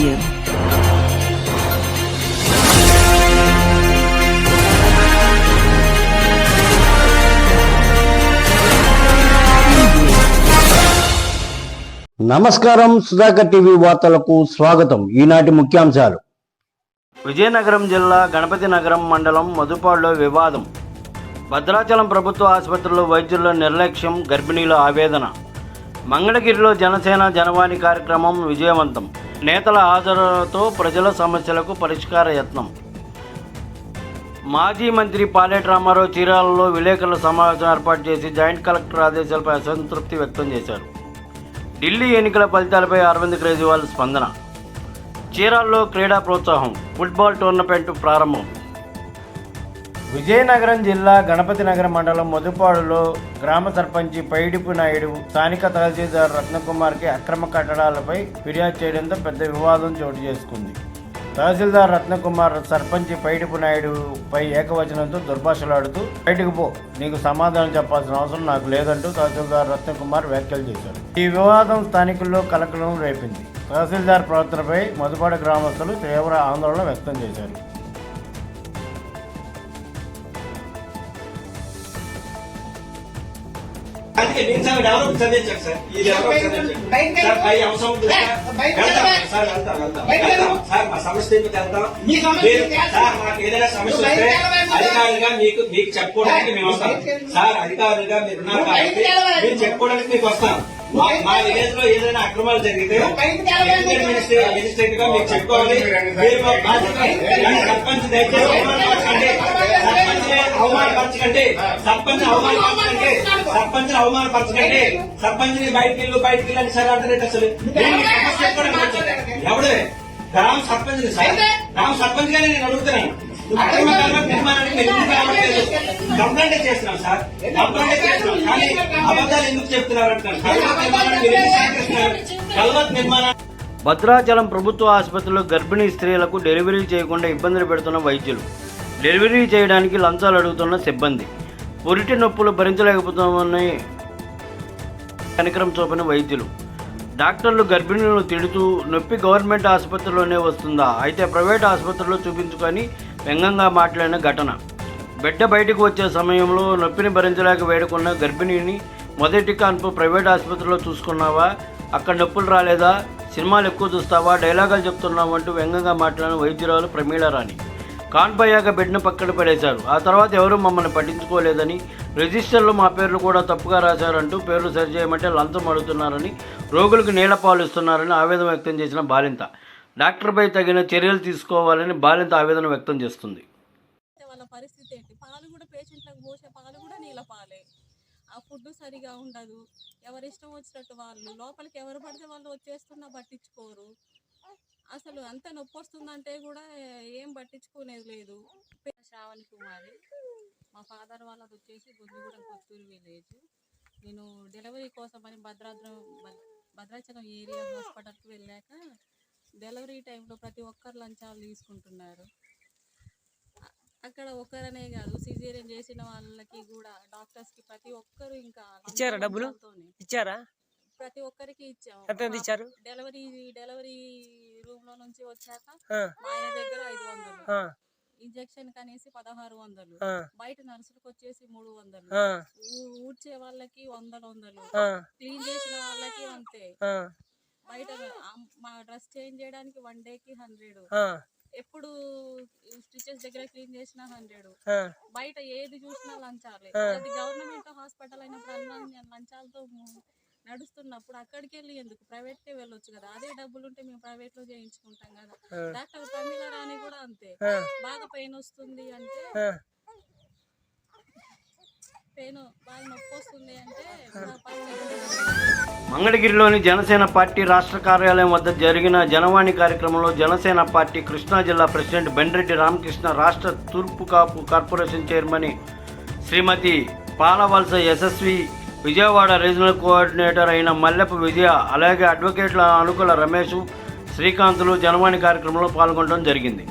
Media. నమస్కారం Sudhakar TV వార్తలకు స్వాగతం. ఈనాటి ముఖ్యాంశాలు. విజయనగరం జిల్లా గణపతి నగరం మండలం మధుపాడులో వివాదం. భద్రాచలం ప్రభుత్వ ఆసుపత్రిలో వైద్యుల నిర్లక్ష్యం గర్భిణీల ఆవేదన. మంగళగిరిలో జనసేన జనవాణి కార్యక్రమం విజయవంతం. నేతల హాజరుతో ప్రజల సమస్యలకు పరిష్కార యత్నం. మాజీ మంత్రి పాలేటి రామారావు చీరాలలో విలేకరుల సమావేశం ఏర్పాటు చేసి జాయింట్ కలెక్టర్ ఆదేశాలపై అసంతృప్తి వ్యక్తం చేశారు. ఢిల్లీ ఎన్నికల ఫలితాలపై అరవింద్ కేజ్రీవాల్ స్పందన. చీరాల్లో క్రీడా ప్రోత్సాహం ఫుట్బాల్ టోర్నమెంట్ ప్రారంభం. విజయనగరం జిల్లా గణపతి నగరం మండలం మధుపాడులో గ్రామ సర్పంచి పైడిపు నాయుడు స్థానిక తహసీల్దార్ రత్నకుమార్కి అక్రమ కట్టడాలపై ఫిర్యాదు చేయడంతో పెద్ద వివాదం చోటు చేసుకుంది. తహసీల్దార్ రత్నకుమార్ సర్పంచి పైడిపు నాయుడుపై ఏకవచనంతో దుర్భాషలాడుతూ బయటకు పో నీకు సమాధానం చెప్పాల్సిన అవసరం నాకు లేదంటూ తహసీల్దార్ రత్నకుమార్ వ్యాఖ్యలు చేశారు. ఈ వివాదం స్థానికుల్లో కలకలం రేపింది. తహసీల్దార్ ప్రవర్తనపై మధుపాడు గ్రామస్తులు తీవ్ర ఆందోళన వ్యక్తం చేశారు. అందుకే నేను సార్ డెవలప్ చదివించాను సార్. ఈ డెవలప్ పై అవసరం ఉంది సార్. వెళ్తాం సార్ వెళ్తాం వెళ్తాం. వెళ్తాం. సార్ మా సమస్య ఏమిటి వెళ్తాం మీ సమస్య మీరు- ఏంటి? సార్ మాకు ఏదైనా సమస్య వస్తే అధికారులుగా మీకు మీకు చెప్పుకోవడానికి మేము వస్తాం. సార్ అధికారులుగా మీరు ఉన్నారు నువ్వు బయటికి కాబట్టి. మీరు చెప్పుకోవడానికి మీకు వస్తాం. మా విలేజ్లో ఏదైనా అక్రమాలు జరిగితే మినిస్టర్గా మీకు చెప్పుకోవాలి. మీరు సర్పంచ్ దయచేసి అవమానపరచకండి. సర్పంచ్ అవమానపరచకండి. సర్పంచ్ అవమానపరచకండి. సర్పంచ్ని బయటికి వెళ్ళు బయటికి వెళ్ళి అని సార్ అంటారేంటి అసలు. ఎవడే? గ్రామ సర్పంచ్ సార్. గ్రామ సర్పంచ్ గానే నేను అడుగుతున్నాను. కంప్లైంట్ చేస్తున్నాం సార్. కంప్లైంట్ చేస్తున్నాం. కానీ అబద్ధాలు ఎందుకు చెప్తున్నారు కల్వత్ నిర్మాణం భద్రాచలం ప్రభుత్వ ఆసుపత్రిలో గర్భిణీ స్త్రీలకు డెలివరీ చేయకుండా ఇబ్బందులు పెడుతున్న వైద్యులు. డెలివరీ చేయడానికి లంచాలు అడుగుతున్న సిబ్బంది. పొరిటి నొప్పులు భరించలేకపోతున్నామని కనికరం చూపిన వైద్యులు. డాక్టర్లు గర్భిణులను తిడుతూ నొప్పి గవర్నమెంట్ ఆసుపత్రిలోనే వస్తుందా? అయితే ప్రైవేట్ ఆసుపత్రిలో చూపించుకొని వ్యంగ్యంగా మాట్లాడిన ఘటన. బిడ్డ బయటకు వచ్చే సమయంలో నొప్పిని భరించలేక వేడుకున్న గర్భిణిని మొదటి కాన్పు ప్రైవేట్ ఆసుపత్రిలో చూసుకున్నావా? అక్కడ నొప్పులు రాలేదా? సినిమాలు ఎక్కువ చూస్తావా? డైలాగులు చెప్తున్నావు అంటూ వ్యంగంగా మాట్లాడిన వైద్యురాలు ప్రమీళ రాణి. కాన్పయ్యాక బిడ్డను పక్కన పడేశారు. ఆ తర్వాత ఎవరూ మమ్మల్ని పట్టించుకోలేదని రిజిస్టర్లో మా పేర్లు కూడా తప్పుగా రాశారంటూ పేర్లు సరిచేయమంటే లంచం అడుగుతున్నారని రోగులకు నీళ్ళ పాలు ఇస్తున్నారని ఆవేదన వ్యక్తం చేసిన బాలింత. డాక్టర్పై తగిన చర్యలు తీసుకోవాలని బాలింత ఆవేదన వ్యక్తం చేస్తుంది. వాళ్ళ పరిస్థితి ఏంటి? పాలు కూడా పేషెంట్లకు పోసే పాలు కూడా నీళ్ళ పాలే. ఆ ఫుడ్ సరిగా ఉండదు. ఎవరి ఇష్టం వచ్చినట్టు వాళ్ళు లోపలికి ఎవరు పడితే వాళ్ళు వచ్చేస్తున్నా పట్టించుకోరు. అసలు అంత నొప్పి వస్తుందంటే కూడా ఏం పట్టించుకునేది లేదు. శ్రావణి కుమారి మా ఫాదర్ వాళ్ళది వచ్చేసి గుంజుగూడెం కొత్తూరు విలేజ్. నేను డెలివరీ కోసమని భద్రాద్రం భద్- భద్రాచలం ఏరియా హాస్పిటల్కి వెళ్ళాక డెలివరీ టైంలో ప్రతి ఒక్కరు లంచాలు తీసుకుంటున్నారు. అక్కడ ఒక్కరనే కాదు సిజేరియన్ చేసిన వాళ్ళకి కూడా డాక్టర్స్కి ప్రతి ఒక్కరు ఇంకా ఇచ్చారా డబ్బులు? ఇచ్చారా? ప్రతి ఒక్కరికి ఇచ్చాం. ఎంత ఎంత ఇచ్చారు? డెలివరీ డెలివరీ రూమ్లో నుంచి వచ్చాక మా ఆయన దగ్గర ఐదు వందలు. ఇంజెక్షన్ కనేసి పదహారు వందలు. బయట నర్సులకు వచ్చేసి మూడు వందలు. ఊడ్చే వాళ్ళకి వందలు వందలు. క్లీన్ చేసిన వాళ్ళకి అంతే. బయట మా డ్రెస్ చేంజ్ చేయడానికి వన్ డేకి హండ్రెడ్. ఆ, ఎప్పుడు స్టిచెస్ దగ్గర క్లీన్ చేసినా హండ్రెడ్. బయట ఏది చూసినా లంచాలే. అది గవర్నమెంట్ హాస్పిటల్ అయినప్పుడు అన్న లంచాలతో నడుస్తున్నప్పుడు అక్కడికి వెళ్ళి ఎందుకు? ప్రైవేట్ కే వెళ్ళొచ్చు కదా. అదే డబ్బులు ఉంటే మేము ప్రైవేట్లో చేయించుకుంటాం కదా. డాక్టర్ ప్రమీల రాణి కూడా అంతే. బాగా పెయిన్ వస్తుంది అంటే ఆ, పెయిన్ బాగా నొప్పి వస్తుంది అంటే మా పక్కన మంగళగిరిలోని జనసేన పార్టీ రాష్ట్ర కార్యాలయం వద్ద జరిగిన జనవాణి కార్యక్రమంలో జనసేన పార్టీ కృష్ణా జిల్లా ప్రెసిడెంట్ బెన్రెడ్డి రామకృష్ణ రాష్ట్ర తూర్పు Kapu corporation chairman Srimathi Palavalasa Yashasvi Vijayawada regional coordinator అయిన మల్లెపు విజయ అలాగే అడ్వకేట్ల అనుకుల రమేష్ శ్రీకాంతులు జనవాణి కార్యక్రమంలో పాల్గొనడం జరిగింది.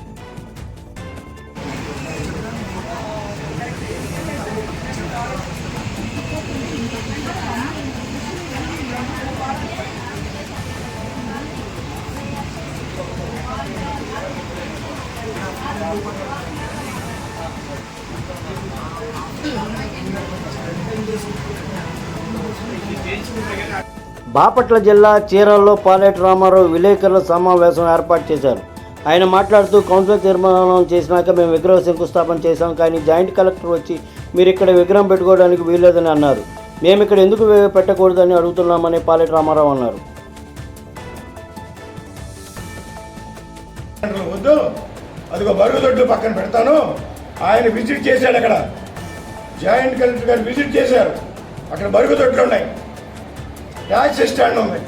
బాపట్ల జిల్లా చీరాల్లో పాలేటి రామారావు విలేకరుల సమావేశం ఏర్పాటు చేశారు. ఆయన మాట్లాడుతూ కౌన్సిల్ తీర్మానం చేసినాక మేము విగ్రహ శంకుస్థాపన చేశాం కానీ జాయింట్ కలెక్టర్ వచ్చి మీరు ఇక్కడ విగ్రహం పెట్టుకోవడానికి వీల్లేదని అన్నారు. మేము ఇక్కడ ఎందుకు పెట్టకూడదని అడుగుతున్నామని పాలేటి రామారావు అన్నారు. వద్దు. అదిగో మరుగుదొడ్లు పక్కన పెడతాను. ఆయన విజిట్ చేశాడు అక్కడ. జాయింట్ కలెక్టర్ గారు విజిట్ చేశారు. అక్కడ మరుగుదొడ్లు ఉన్నాయి. యాజ్ స్టాండ్ ఉంది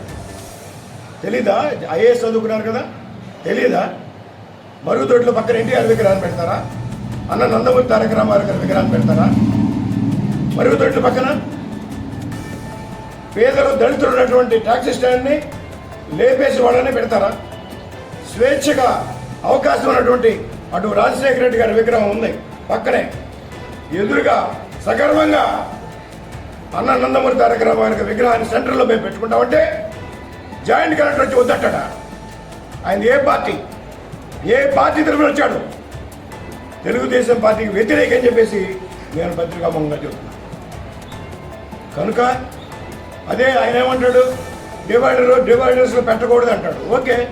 తెలీదా? ఐఏఎస్ చదువుకున్నారు కదా? తెలీదా? మరుగుదొడ్ల పక్కన ఎన్టీఆర్ విగ్రహాన్ని పెడతారా? అన్న నందమూరి తారక రామారావు గారి విగ్రహాన్ని పెడతారా? మరుగుదొడ్ల పక్కన? పేదలు దళితులు ఉన్నటువంటి ట్యాక్సీ స్టాండ్ని లేపేసి వాళ్ళని పెడతారా? స్వేచ్ఛగా అవకాశం ఉన్నటువంటి అటు రాజశేఖర రెడ్డి గారి విగ్రహం ఉంది పక్కనే. ఎదురుగా సగర్వంగా అన్న నందమూరి తారక రామారావు విగ్రహాన్ని సెంటర్లో మేము పెట్టుకుంటామంటే జాయింట్ కలెక్టర్ వచ్చి వద్దట ఆయన ఏ పార్టీ? ఏ పార్టీ తరఫున వచ్చాడు? తెలుగుదేశం పార్టీకి వ్యతిరేకం చెప్పేసి నేను పత్రికాముఖంగా చెబుతున్నాను కనుక అదే ఆయన ఏమంటాడు? డివైడర్ డివైడర్స్లో పెట్టకూడదు అంటాడు. ఓకే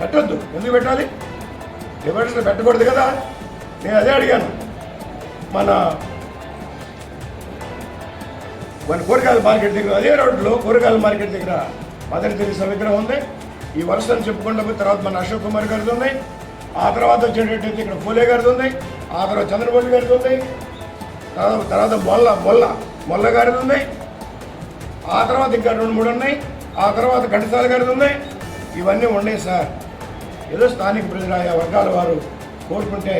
పెట్టొద్దు. ఎందుకు పెట్టాలి? డివైడర్స్లో పెట్టకూడదు కదా. నేను అదే అడిగాను. మన మన కూరగాయల మార్కెట్ దగ్గర అదే రోడ్లో కూరగాయల మార్కెట్ దగ్గర మదర్ తెరీసా విగ్రహం ఉంది. ఈ వరుసను చెప్పుకుంటూ పోయి తర్వాత మన అశోక్ కుమార్ గారిది ఉన్నాయి ఆ తర్వాత వచ్చేటట్టయితే ఇక్కడ పూలే గారిది ఉంది. ఆ తర్వాత చంద్రబాబు గారిది ఉంది. తర్వాత తర్వాత మొల్ల మొల్ల మొల్ల గారిది ఉంది. ఆ తర్వాత ఇంకా రెండు మూడు ఉన్నాయి. ఆ తర్వాత ఘంటసాల గారిది ఉన్నాయి ఇవన్నీ ఉన్నాయి సార్. ఏదో స్థానిక ప్రజలు ఆయా వర్గాల వారు కోరుకుంటే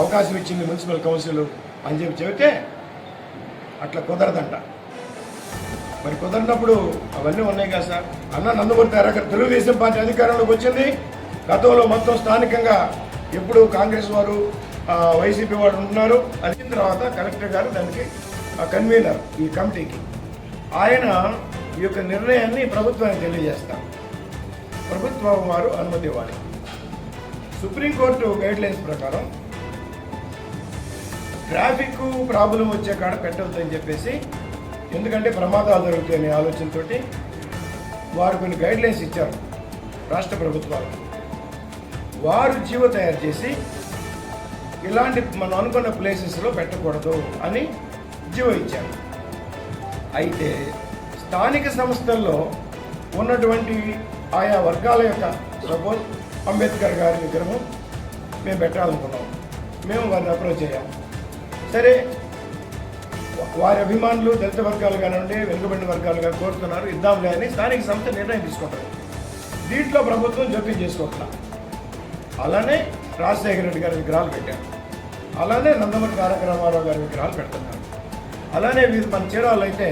అవకాశం ఇచ్చింది మున్సిపల్ కౌన్సిల్ అని చెప్పి చెబితే అట్లా కుదరదంట. మరి కుదరినప్పుడు అవన్నీ ఉన్నాయి కదా సార్. అన్న నందమూరి అక్కడ తెలుగుదేశం పార్టీ అధికారంలోకి వచ్చింది. గతంలో మొత్తం స్థానికంగా ఎప్పుడు కాంగ్రెస్ వారు వైసీపీ వారు ఉంటున్నారు అది తర్వాత కలెక్టర్ గారు దానికి ఆ, కన్వీనర్ ఈ కమిటీకి. ఆయన ఈ యొక్క నిర్ణయాన్ని ప్రభుత్వానికి తెలియజేస్తారు. ప్రభుత్వం వారు అనుమతి ఇవ్వాలి. సుప్రీంకోర్టు గైడ్ లైన్స్ ప్రకారం ట్రాఫిక్ ప్రాబ్లం వచ్చే కాడ పెట్టవద్దని చెప్పేసి ఎందుకంటే ప్రమాదాలు జరుగుతాయనే ఆలోచనతో వారు కొన్ని గైడ్ లైన్స్ ఇచ్చారు రాష్ట్ర ప్రభుత్వాలు. వారు జీవో తయారు చేసి ఇలాంటి మనం అనుకున్న ప్లేసెస్లో పెట్టకూడదు అని జీవో ఇచ్చారు. అయితే స్థానిక సంస్థల్లో ఉన్నటువంటి ఆయా వర్గాల యొక్క సపోజ్ అంబేద్కర్ గారి విగ్రహం మేము పెట్టాలనుకున్నాం. మేము వారిని అప్రోచ్ అయ్యాము సరే వారి అభిమానులు దళిత వర్గాలు కానివ్వండి వెనుకబడిన వర్గాలుగా కోరుతున్నారు ఇద్దాంలే అని స్థానిక సంస్థ నిర్ణయం తీసుకుంటారు. దీంట్లో ప్రభుత్వం జోక్యం చేసుకోవట్లా. అలానే రాజశేఖర రెడ్డి గారి విగ్రహాలు పెట్టారు. అలానే నందమూరి తారక రామారావు గారి విగ్రహాలు పెడుతున్నారు. అలానే వీరు మన చీరాలు అయితే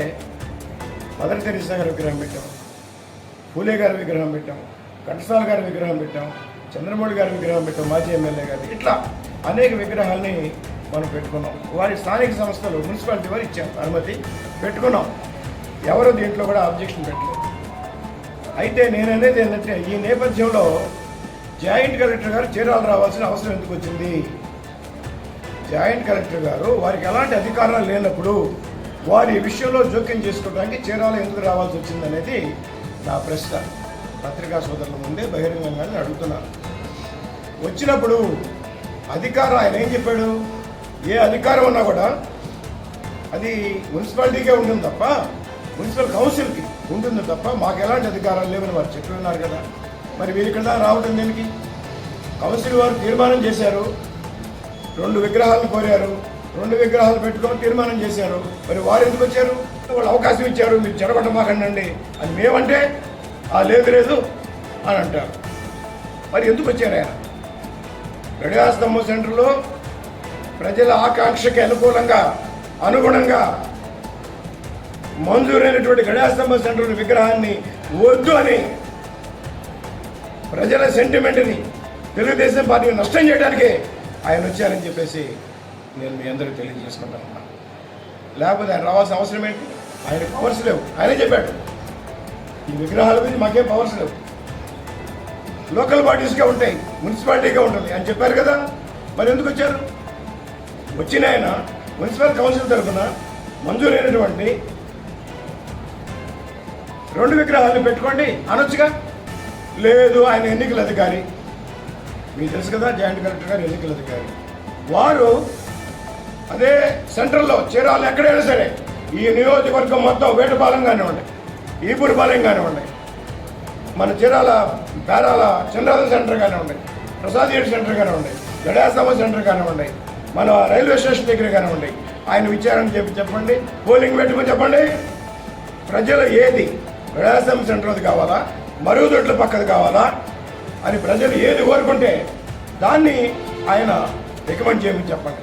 మదర్ తెరీసా గారి విగ్రహం పెట్టాం పూలే గారి విగ్రహం పెట్టాం ఘంటసాల గారి విగ్రహం పెట్టాం చంద్రమౌళి గారి విగ్రహం పెట్టాం మాజీ ఎమ్మెల్యే గారి ఇట్లా అనేక విగ్రహాల్ని మనం పెట్టుకున్నాం. వారి స్థానిక సంస్థలు మున్సిపాలిటీ వారు ఇచ్చారు అనుమతి. పెట్టుకున్నాం. ఎవరు దీంట్లో కూడా ఆబ్జెక్షన్ పెట్టలేదు. అయితే నేను అనేది ఏంటంటే ఈ నేపథ్యంలో జాయింట్ కలెక్టర్ గారు చీరాలు రావాల్సిన అవసరం ఎందుకు వచ్చింది? జాయింట్ కలెక్టర్ గారు వారికి ఎలాంటి అధికారాలు లేనప్పుడు వారి విషయంలో జోక్యం చేసుకోవడానికి చీరాలు ఎందుకు రావాల్సి వచ్చింది అనేది నా ప్రశ్న. పత్రికా సోదరుల ముందే బహిరంగంగానే అడుగుతున్నాను. వచ్చినప్పుడు అధికారం ఆయన ఏం చెప్పాడు? ఏ అధికారం ఉన్నా కూడా అది మున్సిపాలిటీకే ఉంటుంది తప్ప మున్సిపల్ కౌన్సిల్కి ఉంటుంది తప్ప మాకు ఎలాంటి అధికారాలు లేవని వారు చెప్పి ఉన్నారు కదా. మరి వీరు ఇక్కడ రావడం దేనికి? కౌన్సిల్ వారు తీర్మానం చేశారు రెండు విగ్రహాలను కోరారు రెండు విగ్రహాలు పెట్టుకొని తీర్మానం చేశారు. మరి వారు ఎందుకు వచ్చారు? వాళ్ళు అవకాశం ఇచ్చారు మీరు చెడగొట్టమాకండి అది మేమంటే ఆ లేదు లేదు అని అంటారు. మరి ఎందుకు వచ్చారు ఆయన? గడియాస్తంభం సెంటర్లో ప్రజల ఆకాంక్షకి అనుకూలంగా అనుగుణంగా మంజూరైనటువంటి గడియాస్తంభ సెంటర్ విగ్రహాన్ని వద్దు అని ప్రజల సెంటిమెంట్ని తెలుగుదేశం పార్టీని నష్టం చేయడానికే ఆయన వచ్చారని చెప్పేసి నేను మీ అందరికీ తెలియజేసుకుంటా ఉన్నాను లేకపోతే ఆయన రావాల్సిన అవసరం ఏంటి? ఆయన పవర్స్ లేవు. ఆయనే చెప్పాడు ఈ విగ్రహాల గురించి మాకేం పవర్స్ లేవు. లోకల్ బాడీస్గా ఉంటాయి మున్సిపాలిటీగా ఉంటుంది అని చెప్పారు కదా. మరి ఎందుకు వచ్చారు? వచ్చిన ఆయన మున్సిపల్ కౌన్సిల్ తరఫున మంజూరైనటువంటి రెండు విగ్రహాలు పెట్టుకోండి. అనొచ్చుగా? లేదు ఆయన ఎన్నికల అధికారి. మీకు తెలుసు కదా జాయింట్ కలెక్టర్ గారు ఎన్నికల అధికారి. వారు అదే సెంట్రల్లో చీరాలు ఎక్కడైనా సరే ఈ నియోజకవర్గం మొత్తం వేటపాలెం కానివ్వండి ఈపూరుపాలెం కానివ్వండి మన చీరాల పేరాల చంద్రాల సెంటర్ కానివ్వండి ప్రసాద్ ఏడు సెంటర్ కానివ్వండి గడాసమ సెంటర్ కానివ్వండి మన రైల్వే స్టేషన్ దగ్గర కానివ్వండి. ఆయన విచారణ చెప్పి చెప్పండి. పోలింగ్ పెట్టుకుని చెప్పండి. ప్రజలు ఏది గడాసం సెంటర్ది కావాలా? మరుగుదొడ్ల పక్కది కావాలా? అని ప్రజలు ఏది కోరుకుంటే దాన్ని ఆయన రికమెండ్ చేయమని చెప్పండి.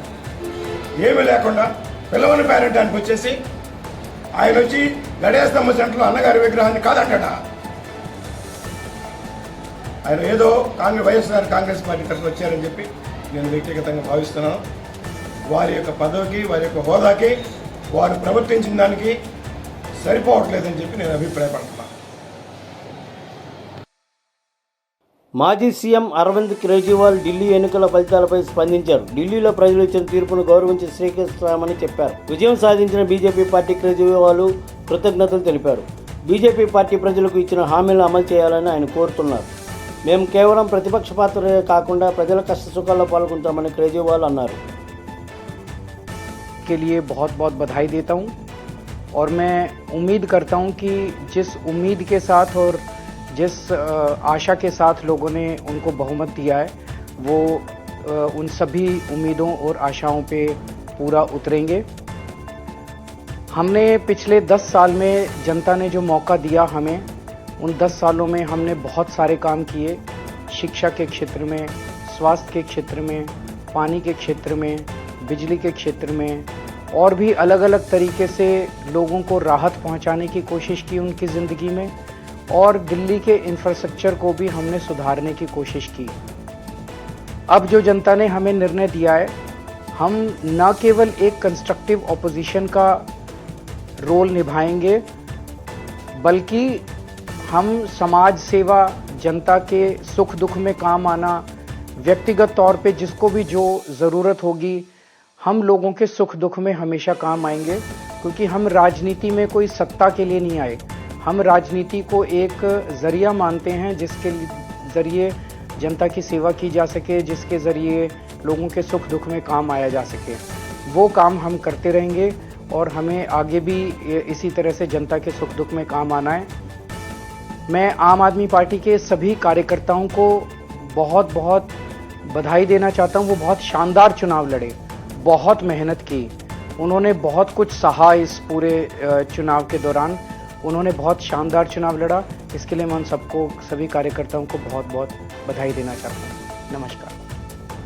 ఏమీ లేకుండా పిల్లవని పేరెంటానికి వచ్చేసి ఆయన వచ్చి గడేస్తమ్మ సెంటర్లో అన్నగారి విగ్రహాన్ని కాదంటాడా? ఆయన ఏదో కాంగ్రెస్ వైఎస్ఆర్ కాంగ్రెస్ పార్టీ తరఫున వచ్చారని చెప్పి నేను వ్యక్తిగతంగా భావిస్తున్నాను. వారి యొక్క పదవికి వారి యొక్క హోదాకి వారు ప్రవర్తించిన దానికి సరిపోవట్లేదని చెప్పి నేను అభిప్రాయపడుతున్నాను. మాజీ సీఎం అరవింద్ కేజ్రీవాల్ ఢిల్లీ ఎన్నికల ఫలితాలపై స్పందించారు. ఢిల్లీలో ప్రజలు ఇచ్చిన తీర్పును గౌరవించి స్వీకరిస్తామని చెప్పారు. విజయం సాధించిన బీజేపీ పార్టీ కేజ్రీవాల్ కృతజ్ఞతలు తెలిపారు. బీజేపీ పార్టీ ప్రజలకు ఇచ్చిన హామీలను అమలు చేయాలని ఆయన కోరుతున్నారు. మేము కేవలం ప్రతిపక్ష పాత్రే కాకుండా ప్రజల కష్ట సుఖాల్లో పాల్గొంటామని కేజ్రీవాల్ అన్నారు. के लिए बहुत बहुत बधाई देता हूँ। और मैं उम्मीद करता हूँ कि जिस उम्मीद के साथ और जिस आशा के साथ लोगों ने उनको बहुमत दिया है, वो उन सभी उम्मीदों और आशाओं पे पूरा उतरेंगे। हमने पिछले 10 साल में जनता ने जो मौका दिया हमें, उन 10 सालों में हमने बहुत सारे काम किए। शिक्षा के क्षेत्र में, स्वास्थ्य के क्षेत्र में, पानी के क्षेत्र में बिजली के क्षेत्र में और भी अलग अलग तरीके से लोगों को राहत पहुँचाने की कोशिश की उनकी ज़िंदगी में और दिल्ली के इंफ्रास्ट्रक्चर को भी हमने सुधारने की कोशिश की। अब जो जनता ने हमें निर्णय दिया है, हम न केवल एक कंस्ट्रक्टिव ऑपोजिशन का रोल निभाएँगे, बल्कि हम समाज सेवा, जनता के सुख दुख में काम आना, व्यक्तिगत तौर पे जिसको भी जो ज़रूरत होगी हम लोगों के सुख दुख में हमेशा काम आएँगे, क्योंकि हम राजनीति में कोई सत्ता के लिए नहीं आए। हम राजनीति को एक ज़रिया मानते हैं, जिसके ज़रिए जनता की सेवा की जा सके, जिसके ज़रिए लोगों के सुख दुख में काम आया जा सके। वो काम हम करते रहेंगे और हमें आगे भी इसी तरह से जनता के सुख दुख में काम आना है। मैं आम आदमी पार्टी के सभी कार्यकर्ताओं को बहुत बहुत बधाई देना चाहता हूँ। वो बहुत शानदार चुनाव लड़े। बहुत मेहनत की उन्होंने बहुत कुछ सहा इस पूरे अ, चुनाव के दौरान उन्होंने बहुत शानदार चुनाव लड़ा इसके लिए मैं उन सबको सभी कार्यकर्ताओं को बहुत बहुत बधाई देना चाहता हूँ नमस्कार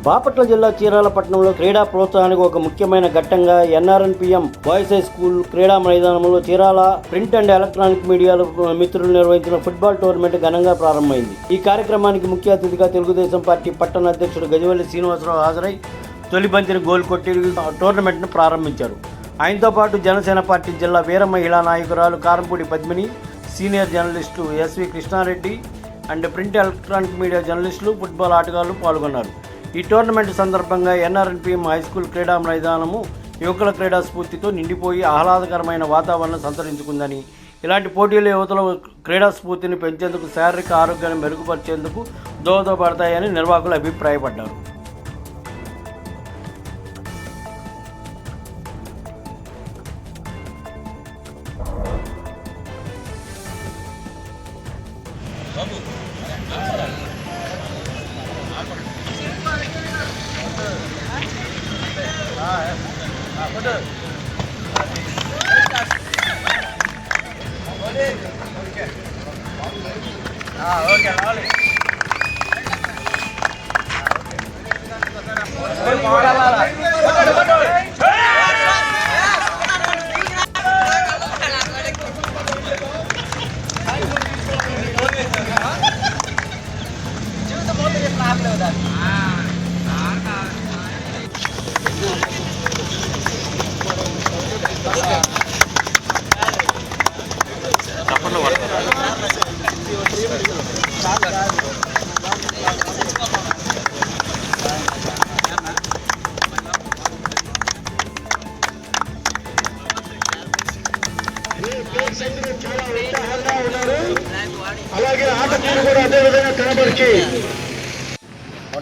బాపట్ల జిల్లా చీరాల పట్టణంలో క్రీడా ప్రోత్సాహానికి ఒక ముఖ్యమైన ఘట్టంగా ఎన్ఆర్ఎన్పిఎం బాయ్స్ హై స్కూల్ క్రీడా మైదానంలో చీరాల ప్రింట్ అండ్ ఎలక్ట్రానిక్ మీడియాల మిత్రులు నిర్వహించిన ఫుట్బాల్ టోర్నమెంట్ ఘనంగా ప్రారంభమైంది ఈ కార్యక్రమానికి ముఖ్య అతిథిగా తెలుగుదేశం పార్టీ పట్టణ అధ్యక్షుడు గజవల్లి శ్రీనివాసరావు హాజరై తొలి బంతిని గోల్ కొట్టి టోర్నమెంట్ను ప్రారంభించారు. ఆయనతో పాటు జనసేన పార్టీ జిల్లా వీర మహిళా నాయకురాలు Karempudi Padmini senior journalist S V Krishnareddy and print electronic media జర్నలిస్టులు ఫుట్బాల్ ఆటగాళ్ళు పాల్గొన్నారు. ఈ టోర్నమెంట్ సందర్భంగా ఎన్ఆర్ఎన్పిఎం హై స్కూల్ క్రీడా మైదానము యువకుల క్రీడా స్ఫూర్తితో నిండిపోయి ఆహ్లాదకరమైన వాతావరణం సంతరించుకుందని ఇలాంటి పోటీలు యువతలో క్రీడా స్ఫూర్తిని పెంచేందుకు శారీరక ఆరోగ్యాన్ని మెరుగుపరిచేందుకు దోహదపడతాయని నిర్వాహకులు అభిప్రాయపడ్డారు.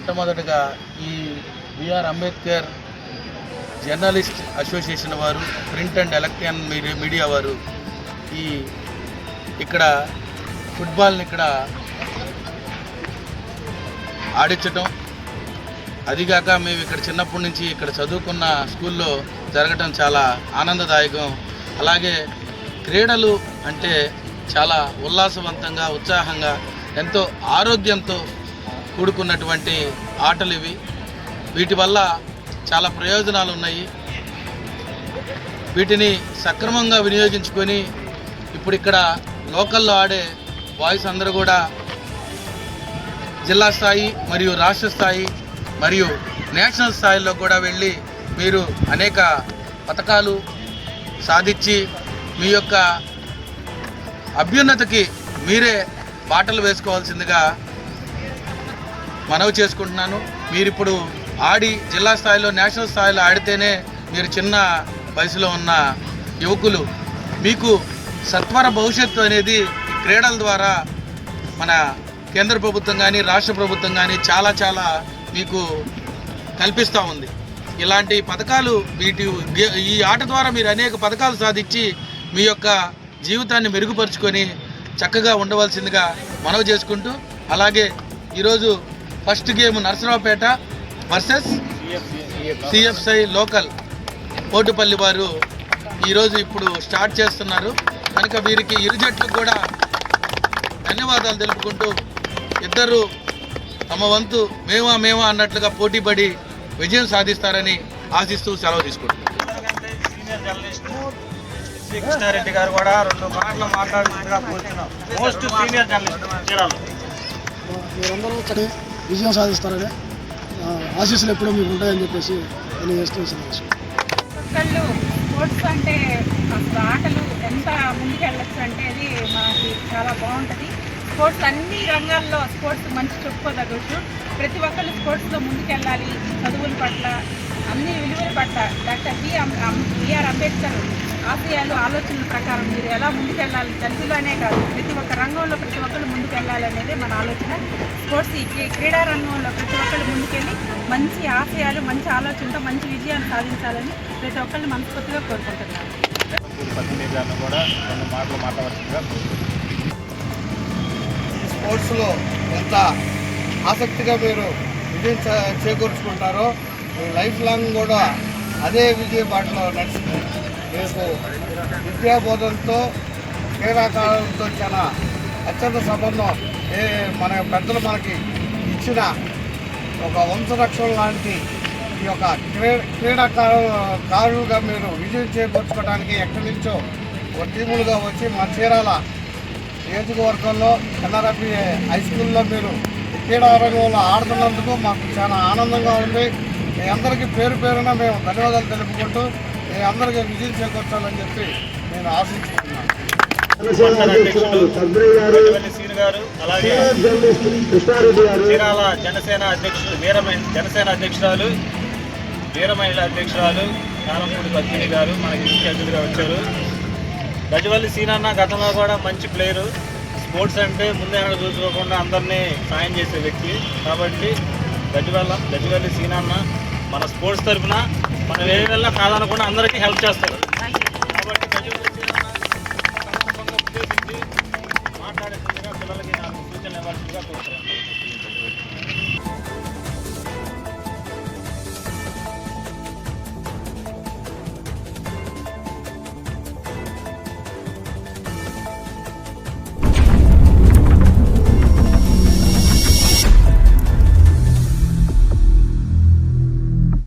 మొట్టమొదటిగా ఈ B R Ambedkar journalist association వారు print and electron media media వారు ఈ ఇక్కడ ఫుట్బాల్ని ఇక్కడ ఆడించటం. అదిగాక మేము ఇక్కడ చిన్నప్పటి నుంచి ఇక్కడ చదువుకున్న స్కూల్లో జరగటం చాలా ఆనందదాయకం. అలాగే క్రీడలు అంటే చాలా ఉల్లాసవంతంగా ఉత్సాహంగా ఎంతో ఆరోగ్యంతో కూడుకున్నటువంటి ఆటలు ఇవి. వీటి వల్ల చాలా ప్రయోజనాలు ఉన్నాయి. వీటిని సక్రమంగా వినియోగించుకొని ఇప్పుడు ఇక్కడ లోకల్లో ఆడే బాయ్స్ అందరూ కూడా జిల్లా స్థాయి మరియు రాష్ట్ర స్థాయి మరియు నేషనల్ స్థాయిలో కూడా వెళ్ళి మీరు అనేక పథకాలు సాధించి మీ యొక్క అభ్యున్నతకి మీరే బాటలు వేసుకోవాల్సిందిగా మనవి చేసుకుంటున్నాను. మీరు ఇప్పుడు ఆడి జిల్లా స్థాయిలో నేషనల్ స్థాయిలో ఆడితేనే మీరు చిన్న వయసులో ఉన్న యువకులు. మీకు సత్వర భవిష్యత్తు అనేది క్రీడల ద్వారా మన కేంద్ర ప్రభుత్వం కానీ రాష్ట్ర ప్రభుత్వం కానీ చాలా చాలా మీకు కల్పిస్తూ ఉంది. ఇలాంటి పథకాలు వీటి ఈ ఆట ద్వారా మీరు అనేక పథకాలు సాధించి మీ యొక్క జీవితాన్ని మెరుగుపరుచుకొని చక్కగా ఉండవలసిందిగా మనవి చేసుకుంటూ అలాగే ఈరోజు first game Narasaraopet versus CFI local Kotipalli వారు ఈరోజు ఇప్పుడు స్టార్ట్ చేస్తున్నారు. కనుక వీరికి ఇరు జట్లకు కూడా ధన్యవాదాలు తెలుపుకుంటూ ఇద్దరు తమ వంతు మేమా మేమా అన్నట్లుగా పోటీపడి విజయం సాధిస్తారని ఆశిస్తూ సెలవు కృష్ణారెడ్డి గారు కూడా రెండు మాటలు మాట్లాడుతుందిగా కోరుతున్నాం మోస్ట్ సీనియర్ జర్నలిస్ట్ చీరాలు. మీరందరూ చక్కగా విజయం సాధిస్తారని ఆశీస్సులు ఎప్పుడూ మీకు ఉంటాయని చెప్పేసి తెలియజేస్తూ ఒక్కళ్ళు స్పోర్ట్స్ అంటే అసలు ఆటలు ఎంత ముందుకెళ్ళచ్చు అంటే అది మనకి చాలా బాగుంటుంది. స్పోర్ట్స్ అన్ని రంగాల్లో స్పోర్ట్స్ మంచి చెప్పుకోదగ్గచ్చు. ప్రతి ఒక్కళ్ళు స్పోర్ట్స్లో ముందుకెళ్ళాలి చదువుల పట్ల అన్ని విలువల పట్ల డాక్టర్ బి బిఆర్ అంబేద్కర్ ఆశయాలు ఆలోచనల ప్రకారం మీరు ఎలా ముందుకెళ్ళాలి? చదువులోనే కాదు ప్రతి ఒక్క రంగంలో ప్రతి ఒక్కళ్ళు ముందుకెళ్ళాలనేది మన ఆలోచన. స్పోర్ట్స్ ఈ క్రీడా రంగంలో ప్రతి ఒక్కరు ముందుకెళ్ళి మంచి ఆశయాలు మంచి ఆలోచనతో మంచి విజయాన్ని సాధించాలని ప్రతి ఒక్కరిని మనస్ఫూర్తిగా కోరుకుంటున్నాను కూడా రెండు మాటలు మాట్లాడాల్సిందిగా స్పోర్ట్స్లో ఎంత ఆసక్తిగా మీరు విజయం చేకూర్చుకుంటారో లైఫ్ లాంగ్ కూడా అదే విజయ బాటలో నడుస్తుంది మీకు విద్యాబోధనతో క్రీడాకారులతో చాలా అత్యంత సంబంధం. ఏ మన పెద్దలు మనకి ఇచ్చిన ఒక వంశరక్షణ లాంటి ఈ యొక్క క్రీ క్రీడాకారులుగా మీరు విజయం చేకూర్చుకోవడానికి ఎక్కడి నుంచో ఒక టీములుగా వచ్చి మా చీరాల నియోజకవర్గంలో ఎన్ఆర్ఎఫ్ హై స్కూల్లో మీరు క్రీడా రంగంలో ఆడుతున్నందుకు మాకు చాలా ఆనందంగా ఉంది. మీ అందరికీ పేరు పేరున మేము ధన్యవాదాలు తెలుపుకుంటూ మీ అందరికీ విజయం చేకూర్చాలని చెప్పి నేను ఆశిస్తున్నాను సీని గారు అలాగే చీరాల జనసేన అధ్యక్షుడు వీరమహి జనసేన అధ్యక్షురాలు వీరమహిళ అధ్యక్షురాలు కాలంపూడి పద్మిని గారు మనకి ముఖ్య అతిథిగా వచ్చారు గజవల్లి సీనన్న గతంలో కూడా మంచి ప్లేయరు స్పోర్ట్స్ అంటే ముందే చూసుకోకుండా అందరినీ సాయం చేసే వ్యక్తి కాబట్టి గజవల్ల గజవల్లి సీనన్న మన స్పోర్ట్స్ తరఫున మనం ఏ విధంగా కాదనకుండా అందరికీ హెల్ప్ చేస్తారు.